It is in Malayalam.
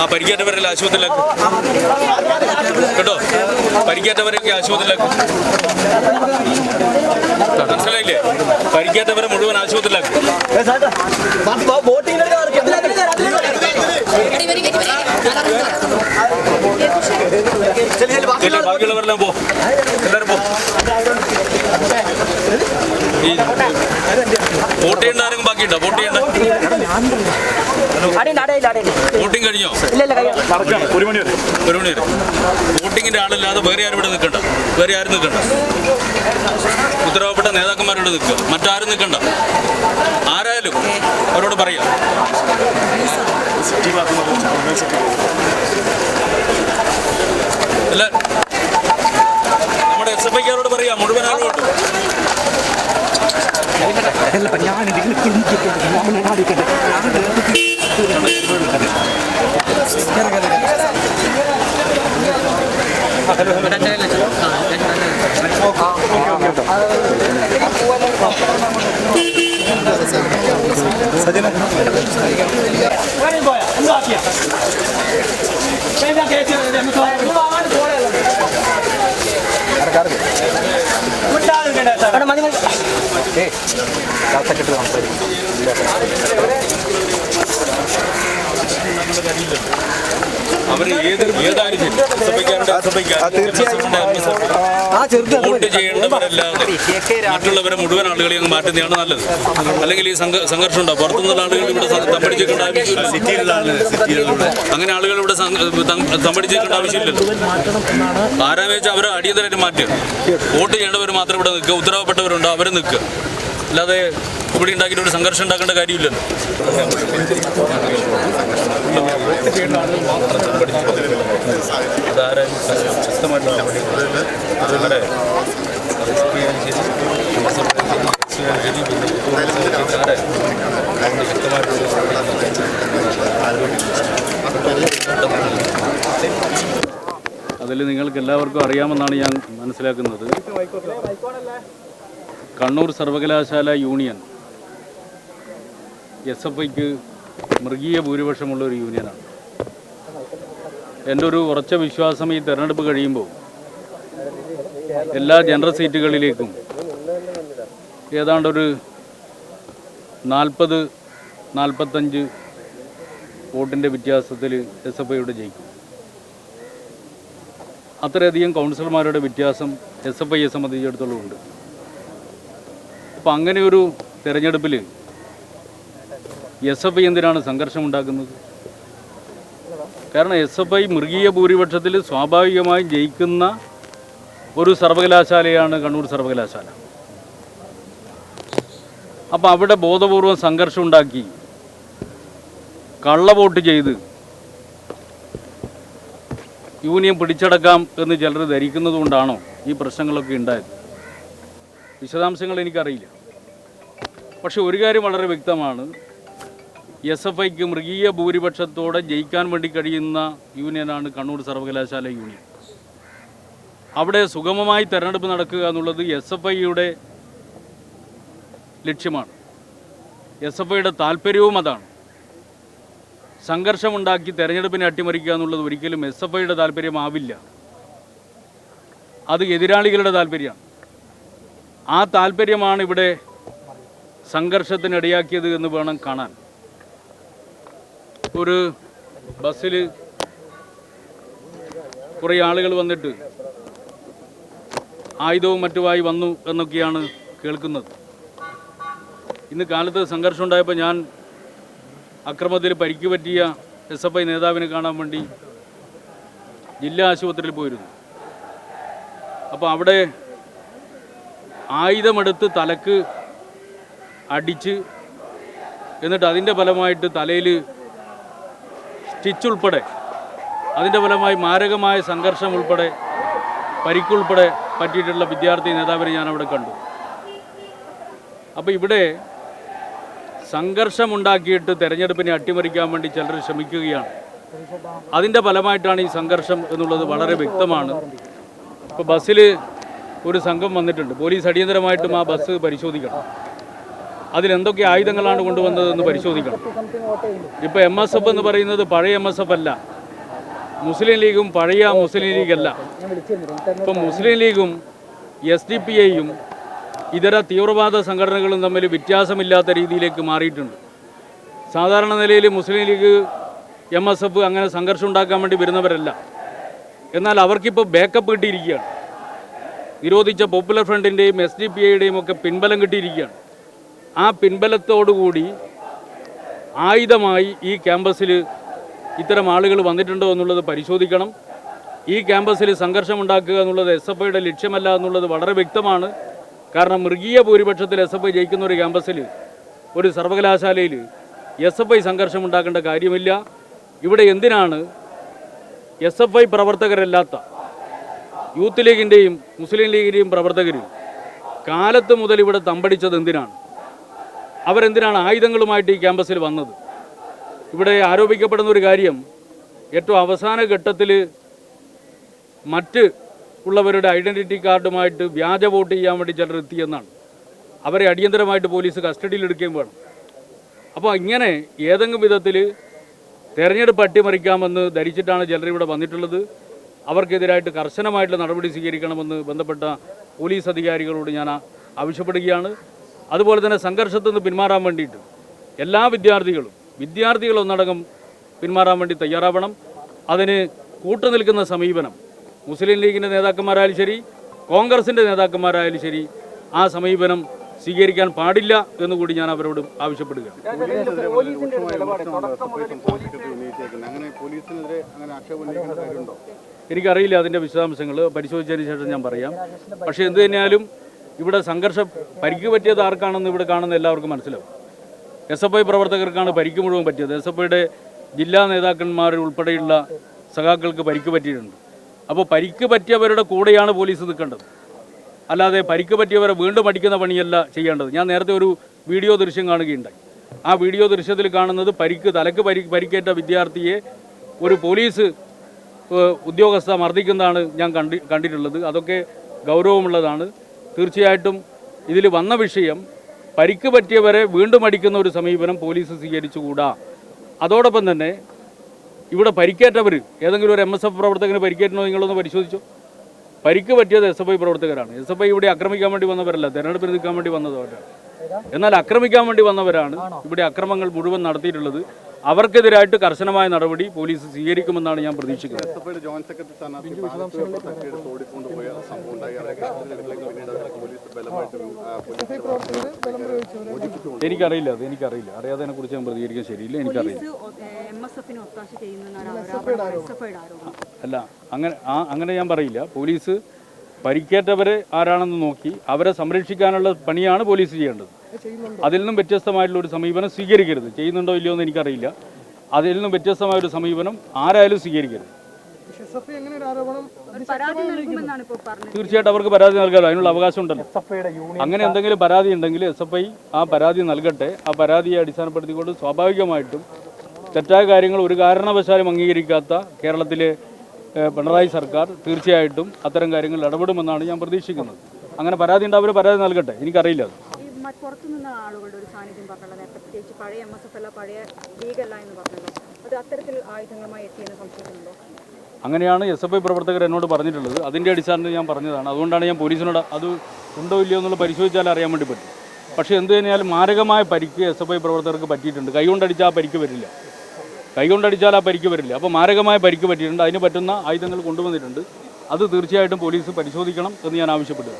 ആ പരിക്കേറ്റവരല്ല ആശുപത്രിയിലാക്കും. കേട്ടോ? പരിക്കേറ്റവരൊക്കെ ആശുപത്രിയിലാക്കും. മനസ്സിലായില്ലേ? പരിക്കേറ്റവരെ മുഴുവൻ ആശുപത്രിയിലാക്കും. ഇല്ല ബാക്കിയുള്ളവരെല്ലാം പോ. എല്ലാവരും പോ. വോട്ട് ചെയ്യേണ്ട ആരെങ്കിലും ബാക്കിയുണ്ടോ? വോട്ട് ചെയ്യേണ്ട? വോട്ടിംഗ് കഴിഞ്ഞോ? ഇല്ല ഇല്ല കഴിയാം ഒരു മണി വരെ. വോട്ടിങ്ങിന്റെ ആളില്ലാതെ വേറെ ആരും ഇവിടെ നിൽക്കണ്ട. വേറെ ആരും നിൽക്കണ്ട. ഉത്തരവാദപ്പെട്ട നേതാക്കന്മാരോട് നിൽക്കുക. മറ്റാരും നിൽക്കണ്ട. ആരായാലും അവരോട് പറയാം. അല്ല? നമ്മുടെ എസ് എഫ് ഐക്കാരോട് പറയാം മുഴുവൻ ആളോട്ട് അവിടെ മതി മതി അവർ ഏത് ഏതായാലും ശരി എസ് എഫ് ഐക്കാരുടെ എസ് എഫ് ഐക്കാരുടെ ആ ചെറുത് ചെയ്യേണ്ടവരല്ലാതെ മറ്റുള്ളവരെ മുഴുവൻ ആളുകളെ അങ്ങ് മാറ്റുന്നതാണ് നല്ലത് അല്ലെങ്കിൽ ഈ സംഘ- സംഘർഷം ഉണ്ടാവും പുറത്തുനിന്നുള്ള ആളുകൾ ഇവിടെ തമ്പടിച്ചേക്കേണ്ട ആവശ്യമില്ല അങ്ങനെ ആളുകൾ ഇവിടെ തമ്പടിച്ചേക്കേണ്ട ആവശ്യമില്ലല്ലോ ആരാന്ന് വെച്ചാൽ അവരെ അടിയന്തരമായിട്ട് മാറ്റുക വോട്ട് ചെയ്യേണ്ടവർ മാത്രം ഇവിടെ നിൽക്കുക ഉത്തരവാദപ്പെട്ടവരുണ്ടോ അവർ നിൽക്കുക അല്ലാതെ ഇവിടെ ഉണ്ടാക്കിയിട്ട് ഒരു സംഘർഷം ഉണ്ടാക്കേണ്ട കാര്യമില്ലല്ലോ. അതാരും അതിൽ നിങ്ങൾക്ക് എല്ലാവർക്കും അറിയാമെന്നാണ് ഞാൻ മനസ്സിലാക്കുന്നത്. കണ്ണൂർ സർവകലാശാല യൂണിയൻ. എസ് എഫ് ഐക്ക് മൃഗീയ ഭൂരിപക്ഷമുള്ള ഒരു യൂണിയനാണ്. എന്റെ ഒരു ഉറച്ച വിശ്വാസം ഈ തെരഞ്ഞെടുപ്പ് കഴിയുമ്പോൾ എല്ലാ ജനറൽ സീറ്റുകളിലേക്കും ഏതാണ്ടൊരു നാൽപ്പത് നാൽപ്പത്തഞ്ച് വോട്ടിന്റെ വ്യത്യാസത്തിൽ എസ് എഫ് ഐയുടെ ജയിക്കും. അത്രയധികം കൗൺസിലർമാരുടെ വ്യത്യാസം എസ് എഫ് ഐയെ സംബന്ധിച്ചിടത്തോളം ഉണ്ട്. അപ്പം അങ്ങനെ ഒരു തെരഞ്ഞെടുപ്പിൽ എസ് എഫ് ഐ എന്തിനാണ് സംഘർഷം ഉണ്ടാക്കുന്നത്? കാരണം എസ് എഫ് ഐ മൃഗീയ ഭൂരിപക്ഷത്തിൽ സ്വാഭാവികമായും ജയിക്കുന്ന ഒരു സർവകലാശാലയാണ് കണ്ണൂർ സർവകലാശാല. അപ്പോൾ അവിടെ ബോധപൂർവം സംഘർഷം ഉണ്ടാക്കി കള്ളവോട്ട് ചെയ്ത് യൂണിയൻ പിടിച്ചടക്കാം എന്ന് ചിലർ ധരിക്കുന്നത് കൊണ്ടാണോ ഈ പ്രശ്നങ്ങളൊക്കെ ഉണ്ടായത്? വിശദാംശങ്ങൾ എനിക്കറിയില്ല. പക്ഷെ ഒരു കാര്യം വളരെ വ്യക്തമാണ്. എസ് എഫ് ഐക്ക് മൃഗീയ ഭൂരിപക്ഷത്തോടെ ജയിക്കാൻ വേണ്ടി കഴിയുന്ന യൂണിയനാണ് കണ്ണൂർ സർവകലാശാല യൂണിയൻ. അവിടെ സുഗമമായി തെരഞ്ഞെടുപ്പ് നടക്കുക എന്നുള്ളത് എസ് എഫ് ഐയുടെ ലക്ഷ്യമാണ്. എസ് എഫ് ഐയുടെ താല്പര്യവും അതാണ്. സംഘർഷമുണ്ടാക്കി തെരഞ്ഞെടുപ്പിനെ അട്ടിമറിക്കുക എന്നുള്ളത് ഒരിക്കലും എസ് എഫ് ഐയുടെ താല്പര്യമാവില്ല. അത് എതിരാളികളുടെ താല്പര്യമാണ്. ആ താല്പര്യമാണ് ഇവിടെ സംഘർഷത്തിനിടയാക്കിയത് എന്ന് വേണം കാണാൻ. ഒരു ബസ്സിൽ കുറേ ആളുകൾ വന്നിട്ട് ആയുധവും മറ്റുമായി വന്നു എന്നൊക്കെയാണ് കേൾക്കുന്നത്. ഇന്ന് കാലത്ത് സംഘർഷം ഉണ്ടായപ്പോൾ ഞാൻ അക്രമത്തിൽ പരിക്ക് പറ്റിയ എസ് എഫ് ഐ നേതാവിനെ കാണാൻ വേണ്ടി ജില്ലാ ആശുപത്രിയിൽ പോയിരുന്നു. അപ്പോൾ അവിടെ ആയുധമെടുത്ത് തലക്ക് അടിച്ച് എന്നിട്ട് അതിന്റെ ഫലമായിട്ട് തലയിൽ സ്റ്റിച്ച് ഉൾപ്പെടെ അതിന്റെ ഫലമായി മാരകമായ സംഘർഷം ഉൾപ്പെടെ പരിക്കുൾപ്പെടെ പറ്റിയിട്ടുള്ള വിദ്യാർത്ഥി നേതാവിനെ ഞാൻ അവിടെ കണ്ടു. അപ്പോൾ ഇവിടെ സംഘർഷമുണ്ടാക്കിയിട്ട് തെരഞ്ഞെടുപ്പിനെ അട്ടിമറിക്കാൻ വേണ്ടി ചിലർ ശ്രമിക്കുകയാണ്. അതിന്റെ ഫലമായിട്ടാണ് ഈ സംഘർഷം എന്നുള്ളത് വളരെ വ്യക്തമാണ്. ഇപ്പോൾ ബസ്സിൽ ഒരു സംഘം വന്നിട്ടുണ്ട്. പോലീസ് അടിയന്തരമായിട്ടും ആ ബസ് പരിശോധിക്കണം. അതിലെന്തൊക്കെ ആയുധങ്ങളാണ് കൊണ്ടുവന്നതെന്ന് പരിശോധിക്കണം. ഇപ്പോൾ എം എസ് എഫ് എന്ന് പറയുന്നത് പഴയ എം എസ് എഫ് അല്ല. മുസ്ലിം ലീഗും പഴയ മുസ്ലിം ലീഗല്ല. ഇപ്പം മുസ്ലിം ലീഗും എസ് ഡി പി ഐയും ഇതര തീവ്രവാദ സംഘടനകളും തമ്മിൽ വ്യത്യാസമില്ലാത്ത രീതിയിലേക്ക് മാറിയിട്ടുണ്ട്. സാധാരണ നിലയിൽ Muslim League M S F അങ്ങനെ സംഘർഷം ഉണ്ടാക്കാൻ വേണ്ടി വരുന്നവരല്ല. എന്നാൽ അവർക്കിപ്പോൾ ബാക്കപ്പ് കിട്ടിയിരിക്കുകയാണ്. നിരോധിച്ച പോപ്പുലർ ഫ്രണ്ടിന്റെയും എസ് ഡി പി ഐയുടെയും ഒക്കെ പിൻബലം കിട്ടിയിരിക്കുകയാണ്. ആ പിൻബലത്തോടുകൂടി ആയുധമായി ഈ ക്യാമ്പസിൽ ഇത്തരം ആളുകൾ വന്നിട്ടുണ്ടോ എന്നുള്ളത് പരിശോധിക്കണം. ഈ ക്യാമ്പസിൽ സംഘർഷമുണ്ടാക്കുക എന്നുള്ളത് എസ് എഫ് ഐയുടെ ലക്ഷ്യമല്ല എന്നുള്ളത് വളരെ വ്യക്തമാണ്. കാരണം മൃഗീയ ഭൂരിപക്ഷത്തിൽ എസ് എഫ് ഐ ജയിക്കുന്ന ഒരു ക്യാമ്പസിൽ ഒരു സർവകലാശാലയിൽ എസ് എഫ് ഐ സംഘർഷം ഉണ്ടാക്കേണ്ട കാര്യമില്ല. ഇവിടെ എന്തിനാണ് എസ് എഫ് ഐ പ്രവർത്തകരല്ലാത്ത യൂത്ത് ലീഗിന്റെയും മുസ്ലിം ലീഗിന്റെയും പ്രവർത്തകർ കാലത്ത് മുതൽ ഇവിടെ തമ്പടിച്ചത് എന്തിനാണ്? അവരെന്തിനാണ് ആയുധങ്ങളുമായിട്ട് ഈ ക്യാമ്പസിൽ വന്നത്? ഇവിടെ ആരോപിക്കപ്പെടുന്ന ഒരു കാര്യം ഏറ്റവും അവസാന ഘട്ടത്തിൽ മറ്റ് ഉള്ളവരുടെ ഐഡന്റിറ്റി കാർഡുമായിട്ട് വ്യാജ വോട്ട് ചെയ്യാൻ വേണ്ടി ചിലർ എത്തിയെന്നാണ്. അവരെ അടിയന്തരമായിട്ട് പോലീസ് കസ്റ്റഡിയിൽ എടുക്കുകയും വേണം. അപ്പോൾ ഇങ്ങനെ ഏതെങ്കിലും വിധത്തിൽ തെരഞ്ഞെടുപ്പ് അട്ടിമറിക്കാമെന്ന് ധരിച്ചിട്ടാണ് ചിലർ ഇവിടെ വന്നിട്ടുള്ളത്. അവർക്കെതിരായിട്ട് കർശനമായിട്ടുള്ള നടപടി സ്വീകരിക്കണമെന്ന് ബന്ധപ്പെട്ട പോലീസ് അധികാരികളോട് ഞാൻ ആവശ്യപ്പെടുകയാണ്. അതുപോലെ തന്നെ സംഘർഷത്തിൽ നിന്ന് പിന്മാറാൻ വേണ്ടിയിട്ട് എല്ലാ വിദ്യാർത്ഥികളും വിദ്യാർത്ഥികളൊന്നടങ്കം പിന്മാറാൻ വേണ്ടി തയ്യാറാവണം. അതിന് കൂട്ടുനിൽക്കുന്ന സമീപനം മുസ്ലിം ലീഗിന്റെ നേതാക്കന്മാരായാലും ശരി കോൺഗ്രസിന്റെ നേതാക്കന്മാരായാലും ശരി ആ സമീപനം സ്വീകരിക്കാൻ പാടില്ല എന്ന് കൂടി ഞാൻ അവരോട് ആവശ്യപ്പെടുകയാണ്. കാര്യമുണ്ടോ? എനിക്കറിയില്ല അതിന്റെ വിശദാംശങ്ങൾ. പരിശോധിച്ചതിന് ശേഷം ഞാൻ പറയാം. പക്ഷേ എന്ത് തന്നെയാലും ഇവിടെ സംഘർഷം പരിക്ക് പറ്റിയത് ആർക്കാണെന്ന് ഇവിടെ കാണുന്ന എല്ലാവർക്കും മനസ്സിലാവും. എസ് എഫ് ഐ പ്രവർത്തകർക്കാണ് പരിക്ക് മുഴുവൻ പറ്റിയത്. എസ് എഫ് ഐയുടെ ജില്ലാ നേതാക്കന്മാർ ഉൾപ്പെടെയുള്ള സഖാക്കൾക്ക് പരിക്ക് പറ്റിയിട്ടുണ്ട്. അപ്പോൾ പരിക്ക് പറ്റിയവരുടെ കൂടെയാണ് പോലീസ് നിൽക്കേണ്ടത്. അല്ലാതെ പരിക്ക് പറ്റിയവരെ വീണ്ടും അടിക്കുന്ന പണിയല്ല ചെയ്യേണ്ടത്. ഞാൻ നേരത്തെ ഒരു വീഡിയോ ദൃശ്യം കാണുകയുണ്ടായി. ആ വീഡിയോ ദൃശ്യത്തിൽ കാണുന്നത് പരിക്ക് തലക്ക് പരി പരിക്കേറ്റ വിദ്യാർത്ഥിയെ ഒരു പോലീസ് ഉദ്യോഗസ്ഥ മർദ്ദിക്കുന്നതാണ് ഞാൻ കണ്ടി കണ്ടിട്ടുള്ളത്. അതൊക്കെ ഗൗരവമുള്ളതാണ്. തീർച്ചയായിട്ടും ഇതിൽ വന്ന വിഷയം പരിക്ക് പറ്റിയവരെ വീണ്ടും അടിക്കുന്ന ഒരു സമീപനം പോലീസ് സ്വീകരിച്ചുകൂടാ. അതോടൊപ്പം തന്നെ ഇവിടെ പരിക്കേറ്റവർ ഏതെങ്കിലും ഒരു എം എസ് എഫ് പ്രവർത്തകന് പരിക്കേറ്റണോ നിങ്ങളൊന്ന് പരിശോധിച്ചോ? പരിക്ക് പറ്റിയത് എസ് എഫ് ഐ പ്രവർത്തകരാണ്. എസ് എഫ് ഐ ഇവിടെ ആക്രമിക്കാൻ വേണ്ടി വന്നവരല്ല തെരഞ്ഞെടുപ്പ് നിൽക്കാൻ വേണ്ടി വന്നതവരാണ്. എന്നാൽ ആക്രമിക്കാൻ വേണ്ടി വന്നവരാണ് ഇവിടെ അക്രമങ്ങൾ മുഴുവൻ നടത്തിയിട്ടുള്ളത്. അവർക്കെതിരായിട്ട് കർശനമായ നടപടി പോലീസ് സ്വീകരിക്കുമെന്നാണ് ഞാൻ പ്രതീക്ഷിക്കുന്നത്. എനിക്കറിയില്ല അത് എനിക്കറിയില്ല. അറിയാതെ കുറിച്ച് ഞാൻ പ്രതികരിക്കാൻ ശരിയില്ല എനിക്കറിയില്ല. അല്ല അങ്ങനെ ആ അങ്ങനെ ഞാൻ പറയില്ല. പോലീസ് പരിക്കേറ്റവരെ ആരാണെന്ന് നോക്കി അവരെ സംരക്ഷിക്കാനുള്ള പണിയാണ് പോലീസ് ചെയ്യേണ്ടത്. അതിൽ നിന്നും വ്യത്യസ്തമായിട്ടുള്ള ഒരു സമീപനം സ്വീകരിക്കരുത്. ചെയ്യുന്നുണ്ടോ ഇല്ലയോ എന്ന് എനിക്കറിയില്ല. അതിൽ നിന്നും വ്യത്യസ്തമായ ഒരു സമീപനം ആരായാലും സ്വീകരിക്കരുത്. തീർച്ചയായിട്ടും അവർക്ക് പരാതി നൽകാമല്ലോ അതിനുള്ള അവകാശം ഉണ്ടല്ലോ. അങ്ങനെ എന്തെങ്കിലും പരാതി ഉണ്ടെങ്കിൽ എസ് എഫ് ഐ ആ പരാതി നൽകട്ടെ. ആ പരാതിയെ അടിസ്ഥാനപ്പെടുത്തിക്കൊണ്ട് സ്വാഭാവികമായിട്ടും തെറ്റായ കാര്യങ്ങൾ ഒരു കാരണവശാലും അംഗീകരിക്കാത്ത കേരളത്തിലെ പിണറായി സർക്കാർ തീർച്ചയായിട്ടും അത്തരം കാര്യങ്ങളിൽ ഇടപെടുമെന്നാണ് ഞാൻ പ്രതീക്ഷിക്കുന്നത്. അങ്ങനെ പരാതി ഉണ്ട് അവർ പരാതി നൽകട്ടെ. എനിക്കറിയില്ല അത്. മറ്റ് പുറത്തു നിന്ന ആളുകളുടെ ഒരു സാന്നിധ്യം പറഞ്ഞല്ലോ നേരത്തെ പ്രത്യേകിച്ച് പഴയ എം എസ് എഫ് അല്ല പഴയ ലീഗല്ല എന്ന് പറഞ്ഞല്ലോ അത് അത്തരത്തിൽ ആയുധങ്ങളുമായി എത്തിയെന്ന് സംശയിക്കുന്നുണ്ടോ? അങ്ങനെയാണ് എസ് എഫ് ഐ പ്രവർത്തകർ എന്നോട് പറഞ്ഞിട്ടുള്ളത്. അതിന്റെ അടിസ്ഥാനത്തിൽ ഞാൻ പറഞ്ഞതാണ്. അതുകൊണ്ടാണ് ഞാൻ പോലീസിനോട് അത് ഉണ്ടോ ഇല്ലയോ എന്നുള്ള പരിശോധിച്ചാൽ അറിയാൻ വേണ്ടി പറ്റും. പക്ഷേ എന്ത് തന്നെയാലും മാരകമായ പരിക്ക് എസ് എഫ് ഐ പ്രവർത്തകർക്ക് പറ്റിയിട്ടുണ്ട്. കൈകൊണ്ടടിച്ചാൽ ആ പരിക്ക് വരില്ല. കൈകൊണ്ടടിച്ചാൽ ആ പരിക്ക് വരില്ല. അപ്പോൾ മാരകമായ പരിക്ക് പറ്റിയിട്ടുണ്ട്. അതിന് പറ്റുന്ന ആയുധങ്ങൾ കൊണ്ടുവന്നിട്ടുണ്ട്. അത് തീർച്ചയായിട്ടും പോലീസ് പരിശോധിക്കണം എന്ന് ഞാൻ ആവശ്യപ്പെട്ടു